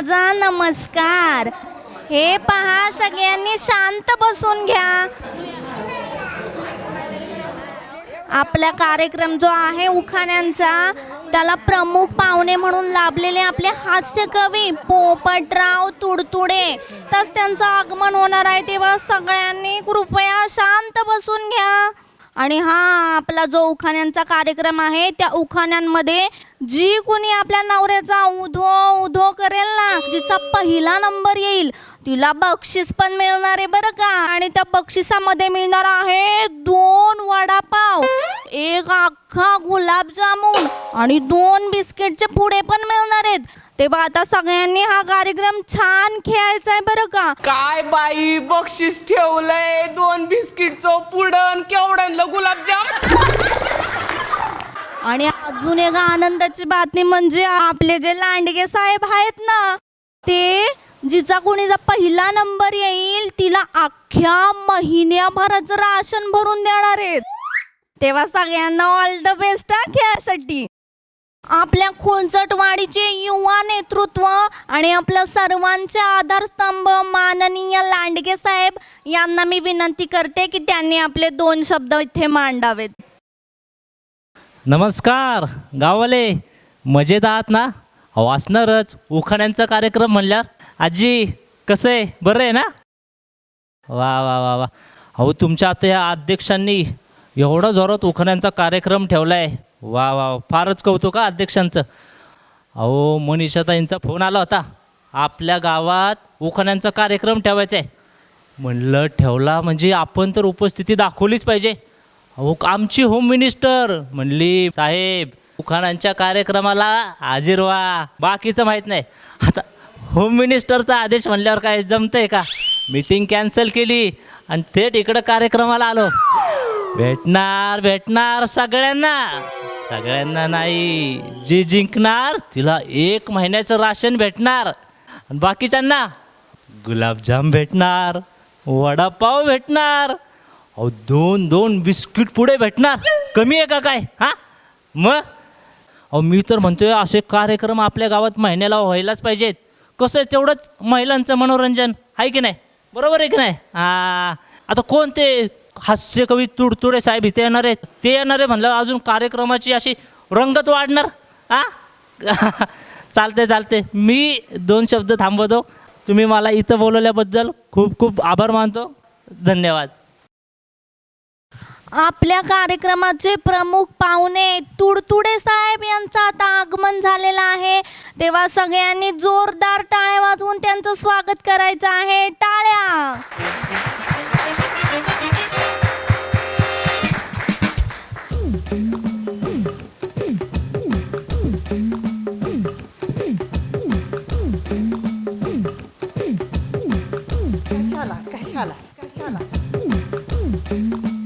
माझा नमस्कार. हे पहा सगळ्यांनी शांत बसून घ्या. आपला कार्यक्रम जो आहे उखाण्यांचा त्याला प्रमुख पाहुणे म्हणून लाभलेले आपले हास्य कवी पोपटराव तुडतुडे. तस त्यांचं आगमन होणार आहे तेव्हा सगळ्यांनी कृपया शांत बसून घ्या. आणि हा आपला जो उखाण्यांचा कार्यक्रम आहे त्या उखाण्यांमध्ये जी कोणी आपल्या नवऱ्याचा उधो उधो करेल ना जिचा पहिला नंबर येईल तिला बक्षीस पण मिळणार आहे बरं का? आणि त्या बक्षिसामध्ये मिळणार आहे दोन वडापाव एक अख्खा गुलाबजामुन आणि दोन बिस्किटचे पुडे पण मिळणार आहेत. तेव्हा आता सगळ्यांनी हा कार्यक्रम छान खेळायचा आहे बरं का. काय बाई बक्षीस ठेवलंय दोन बिस्किटचं पुडण केवढ्यांना गुलाबजाम? आणि अजून एक आनंदाची बातमी म्हणजे आपले जे लांडगे साहेब आहेत ना ते जिचा कोणीचा पहिला नंबर येईल तिला अख्ख्या महिन्याभराचं राशन भरून देणार आहेत. तेव्हा सगळ्यांना ऑल द बेस्ट खेळासाठी. आपल्या खोंचटवाडीचे युवा नेतृत्व आणि आपल्या सर्वांचे आधारस्तंभ माननीय लांडगे साहेब यांना मी विनंती करते की त्यांनी आपले दोन शब्द इथे मांडावेत. नमस्कार गावाले मजेत आहात ना? अहो उखाण्यांचा कार्यक्रम म्हणल्यावर. आजी कसं? आहे बरं आहे ना? वा वा वा वा. अहो तुमच्या आता या अध्यक्षांनी एवढा जोरात उखाण्यांचा कार्यक्रम ठेवला आहे वा वा फारच कौतुक का अध्यक्षांचं. अहो मनीषाताईंचा फोन आला होता. आपल्या गावात उखाण्यांचा कार्यक्रम ठेवायचा आहे म्हणलं ठेवला म्हणजे आपण तर उपस्थिती दाखवलीच पाहिजे. अहो आमची होम मिनिस्टर म्हणली साहेब उखाणांच्या कार्यक्रमाला हाजीर व्हा. बाकीचं माहीत नाही. आता होम मिनिस्टरचा आदेश म्हणल्यावर काय जमतंय का? मीटिंग कॅन्सल केली आणि थेट इकडं कार्यक्रमाला आलो. भेटणार भेटणार सगळ्यांना. सगळ्यांना नाही. जी जिंकणार तिला एक महिन्याचं राशन भेटणार. आणि बाकीच्यांना गुलाबजाम भेटणार वडापाव भेटणार अहो दोन दोन बिस्किट पुढे भेटणार. कमी आहे का काय? हां? मग अहो मी तर म्हणतोय असे कार्यक्रम आपल्या गावात महिन्याला व्हायलाच पाहिजेत. कसं आहे तेवढंच महिलांचं मनोरंजन आहे की नाही? बरोबर आहे की नाही? हा. आता कोण ते हास्यकवी तुडतुडे साहेब इथे येणार आहेत. ते येणार आहे म्हणलं अजून कार्यक्रमाची अशी रंगत वाढणार? आ? चालते चालते मी दोन शब्द थांबवतो. तुम्ही मला इथं बोलवल्याबद्दल खूप खूप आभार मानतो. धन्यवाद. आपल्या कार्यक्रमाचे प्रमुख पाहुणे तुडतुडे साहेब यांचं आता आगमन झालेलं आहे. तेव्हा सगळ्यांनी जोरदार टाळ्या वाजवून त्यांचं स्वागत करायचं आहे. टाळ्या! 了。嗯